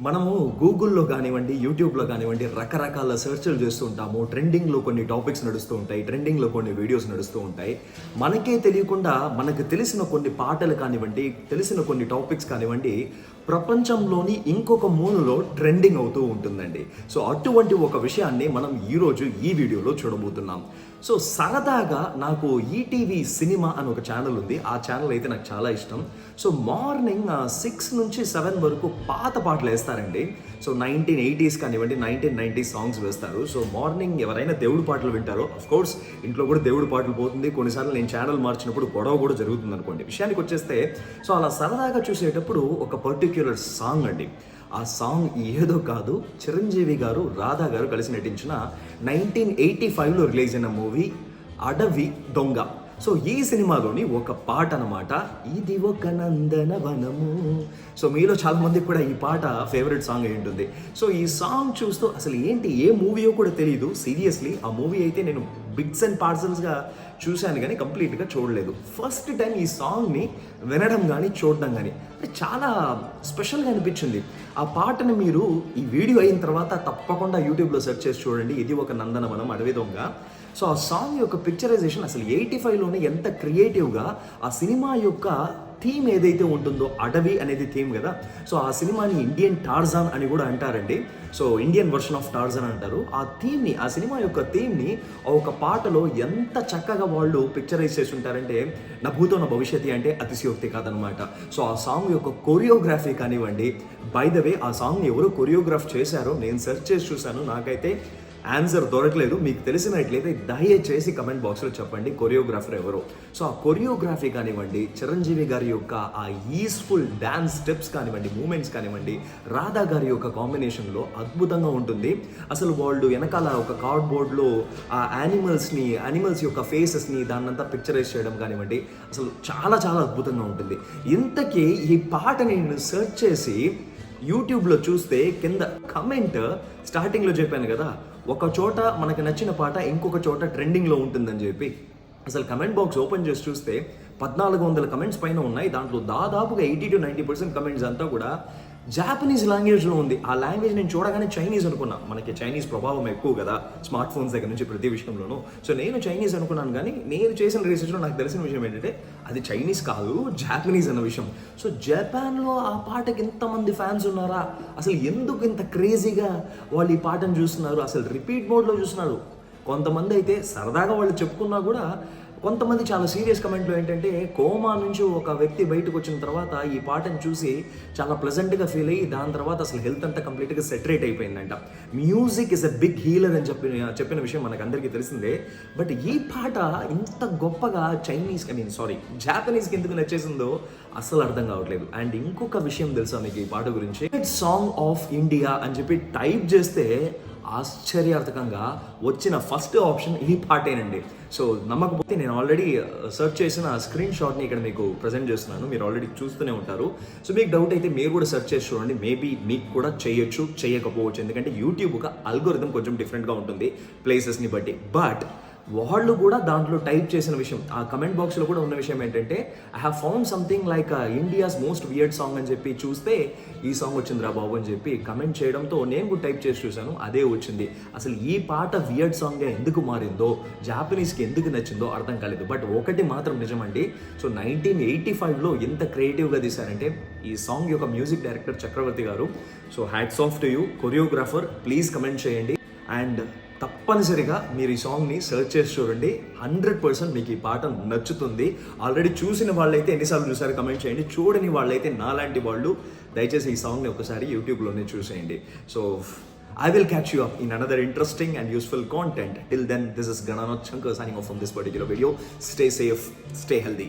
మనము గూగుల్లో కానివ్వండి యూట్యూబ్లో కానివ్వండి రకరకాల సెర్చ్లు చేస్తూ ఉంటాము. ట్రెండింగ్లో కొన్ని టాపిక్స్ నడుస్తూ ఉంటాయి ట్రెండింగ్లో కొన్ని వీడియోస్ నడుస్తూ ఉంటాయి. మనకే తెలియకుండా మనకు తెలిసిన కొన్ని పాటలు కానివ్వండి తెలిసిన కొన్ని టాపిక్స్ కానివ్వండి ప్రపంచంలోని ఇంకొక మూలలో ట్రెండింగ్ అవుతూ ఉంటుందండి. సో అటువంటి ఒక విషయాన్ని మనం ఈరోజు ఈ వీడియోలో చూడబోతున్నాం. సో సరదాగా నాకు ఈటీవీ సినిమా అని ఒక ఛానల్ ఉంది. ఆ ఛానల్ అయితే నాకు చాలా ఇష్టం. సో మార్నింగ్ సిక్స్ నుంచి సెవెన్ వరకు పాత పాటలు వేస్తారండి. సో నైన్టీన్ ఎయిటీస్ కానివ్వండి నైన్టీన్ నైంటీ సాంగ్స్ వేస్తారు. సో మార్నింగ్ ఎవరైనా దేవుడి పాటలు వింటారో అఫ్ కోర్స్ ఇంట్లో కూడా దేవుడి పాటలు పోతుంది. కొన్నిసార్లు నేను ఛానల్ మార్చినప్పుడు గొడవ కూడా జరుగుతుంది అనుకోండి విషయానికి వచ్చేస్తే సో అలా సరదాగా చూసేటప్పుడు ఒక పర్టిక్యులర్ సాంగ్ అండి. ఆ సాంగ్ ఏదో కాదు చిరంజీవి గారు రాధా గారు కలిసి నటించిన నైన్టీన్ ఎయిటీ ఫైవ్లో రిలీజ్ అయిన మూవీ అడవి దొంగ. సో ఈ సినిమాలోని ఒక పాట అన్నమాట ఇది ఒక నందనవనము సో మీలో చాలా మందికి కూడా ఈ పాట ఫేవరెట్ సాంగ్ అయి ఉంటుంది. సో ఈ సాంగ్ చూస్తూ అసలు ఏంటి ఏ మూవీయో కూడా తెలియదు సీరియస్లీ ఆ మూవీ అయితే నేను బిగ్స్ అండ్ పార్సల్స్గా చూశాను కానీ కంప్లీట్గా చూడలేదు. ఫస్ట్ టైం ఈ సాంగ్ని వినడం కానీ చూడడం కానీ. చాలా స్పెషల్గా అనిపించింది. ఆ పాటని మీరు ఈ వీడియో అయిన తర్వాత తప్పకుండా యూట్యూబ్లో సెర్చ్ చేసి చూడండి. ఇది ఒక నందనవనం అడవి దొంగ. సో ఆ సాంగ్ యొక్క పిక్చరైజేషన్ అసలు ఎయిటీ ఫైవ్లోనే ఎంత క్రియేటివ్గా ఆ సినిమా యొక్క థీమ్ ఏదైతే ఉంటుందో అడవి అనేది థీమ్ కదా. సో ఆ సినిమాని ఇండియన్ టార్జాన్ అని కూడా అంటారండి. So Indian version of Tarzan అంటారు. ఆ థీమ్ని ఆ సినిమా యొక్క థీమ్ని ఒక పాటలో ఎంత చక్కగా వాళ్ళు పిక్చరైజ్ చేసి ఉంటారంటే నా నా భవిష్యత్తు అంటే అతిశయోక్తి కాదనమాట. సో ఆ సాంగ్ యొక్క కొరియోగ్రఫీ కానివ్వండి బై ద వే ఆ సాంగ్ని ఎవరు కొరియోగ్రాఫ్ చేశారో నేను సెర్చ్ చేసి చూశాను. నాకైతే ఆన్సర్ దొరకలేదు. మీకు తెలిసినట్లయితే దయచేసి కమెంట్ బాక్స్లో చెప్పండి కొరియోగ్రాఫర్ ఎవరు. సో ఆ కొరియోగ్రఫీ కానివ్వండి చిరంజీవి గారి యొక్క ఆ ఈస్ఫుల్ డ్యాన్స్ స్టెప్స్ కానివ్వండి మూమెంట్స్ కానివ్వండి రాధా గారి యొక్క కాంబినేషన్లో అద్భుతంగా ఉంటుంది. అసలు వాళ్ళు వెనకాల ఒక కార్డ్బోర్డ్లో ఆ యానిమల్స్ని యానిమల్స్ యొక్క ఫేసెస్ని దాన్నంతా పిక్చరైజ్ చేయడం కానివ్వండి అసలు చాలా చాలా అద్భుతంగా ఉంటుంది. ఇంతకీ ఈ పాట నేను సెర్చ్ చేసి యూట్యూబ్లో చూస్తే కింద కమెంట్ స్టార్టింగ్లో చెప్పాను కదా ఒక చోట మనకు నచ్చిన పాట ఇంకొక చోట ట్రెండింగ్లో ఉంటుందని చెప్పి అసలు కమెంట్ బాక్స్ ఓపెన్ చేసి చూస్తే పద్నాలుగు వందల కమెంట్స్ పైన ఉన్నాయి. దాంట్లో దాదాపుగా eighty to ninety percent comments అంతా కూడా జాపనీస్ లాంగ్వేజ్లో ఉంది. ఆ లాంగ్వేజ్ నేను చూడగానే చైనీస్ అనుకున్నా. మనకి చైనీస్ ప్రభావం ఎక్కువ కదా స్మార్ట్ ఫోన్స్ దగ్గర నుంచి ప్రతి విషయంలోనూ. సో నేను చైనీస్ అనుకున్నాను కానీ నేను చేసిన రీసెర్చ్లో నాకు తెలిసిన విషయం ఏంటంటే అది చైనీస్ కాదు జాపనీస్ అన్న విషయం. సో జపాన్లో ఆ పాటకి ఇంతమంది ఫ్యాన్స్ ఉన్నారా? అసలు ఎందుకు ఇంత క్రేజీగా వాళ్ళు ఈ పాటను చూస్తున్నారు? అసలు రిపీట్ మోడ్లో చూస్తున్నారు. కొంతమంది అయితే సరదాగా వాళ్ళు చెప్పుకున్నా కూడా కొంతమంది చాలా సీరియస్ కమెంట్లు ఏంటంటే కోమా నుంచి ఒక వ్యక్తి బయటకు వచ్చిన తర్వాత ఈ పాటను చూసి చాలా ప్లెజెంట్గా ఫీల్ అయ్యి దాని తర్వాత అసలు హెల్త్ అంతా కంప్లీట్గా సెటరేట్ అయిపోయిందంట. Music is a big healer అని చెప్పిన చెప్పిన విషయం మనకు అందరికీ తెలిసిందే. బట్ ఈ పాట ఇంత గొప్పగా చైనీస్ ఐ మీన్ సారీ జాపనీస్కి ఎందుకు నచ్చేసిందో అసలు అర్థం కావట్లేదు. అండ్ ఇంకొక విషయం తెలుసా మీకు ఈ పాట గురించి? సాంగ్ ఆఫ్ ఇండియా అని చెప్పి టైప్ చేస్తే ఆశ్చర్యార్థకంగా వచ్చిన ఫస్ట్ ఆప్షన్ ఈ పాటేనండి. సో నమ్మకపోతే నేను ఆల్రెడీ uh, సెర్చ్ చేసిన స్క్రీన్ షాట్ని ఇక్కడ మీకు ప్రజెంట్ చేస్తున్నాను. మీరు ఆల్రెడీ చూస్తూనే ఉంటారు. సో మీకు డౌట్ అయితే మీరు కూడా సెర్చ్ చేసి చూడండి. మేబీ మీకు కూడా చేయొచ్చు చేయకపోవచ్చు. ఎందుకంటే యూట్యూబ్ ఒక అల్గోరిథం కొంచెం డిఫరెంట్గా ఉంటుంది ప్లేసెస్ని బట్టి. బట్ వాళ్ళు కూడా దాంట్లో టైప్ చేసిన విషయం. ఆ కమెంట్ బాక్స్లో కూడా ఉన్న విషయం ఏంటంటే I have found something like India's most weird song అని చెప్పి చూస్తే ఈ సాంగ్ వచ్చిందిరా బాబు అని చెప్పి కమెంట్ చేయడంతో నేను కూడా టైప్ చేసి చూశాను. అదే వచ్చింది. అసలు ఈ పాట వియర్డ్ సాంగ్గా ఎందుకు మారిందో జాపనీస్కి ఎందుకు నచ్చిందో అర్థం కాలేదు. బట్ ఒకటి మాత్రం నిజమండి. సో నైన్టీన్ ఎయిటీ ఫైవ్లో ఎంత క్రియేటివ్గా తీశారంటే ఈ సాంగ్ యొక్క music director Chakravarthi garu. So hats off to you choreographer please comment చేయండి. అండ్ తప్పనిసరిగా మీరు ఈ సాంగ్ని సర్చ్ చేసి చూడండి. హండ్రెడ్ పర్సెంట్ మీకు ఈ పాట నచ్చుతుంది. ఆల్రెడీ చూసిన వాళ్ళైతే ఎన్నిసార్లు చూసారు కమెంట్ చేయండి. చూడని వాళ్ళైతే నాలాంటి వాళ్ళు దయచేసి ఈ సాంగ్ని ఒకసారి యూట్యూబ్లోనే చూసేయండి so I will catch you up in another interesting and useful content till then this is గణానోత్సంగ్ signing off from this particular video stay safe stay healthy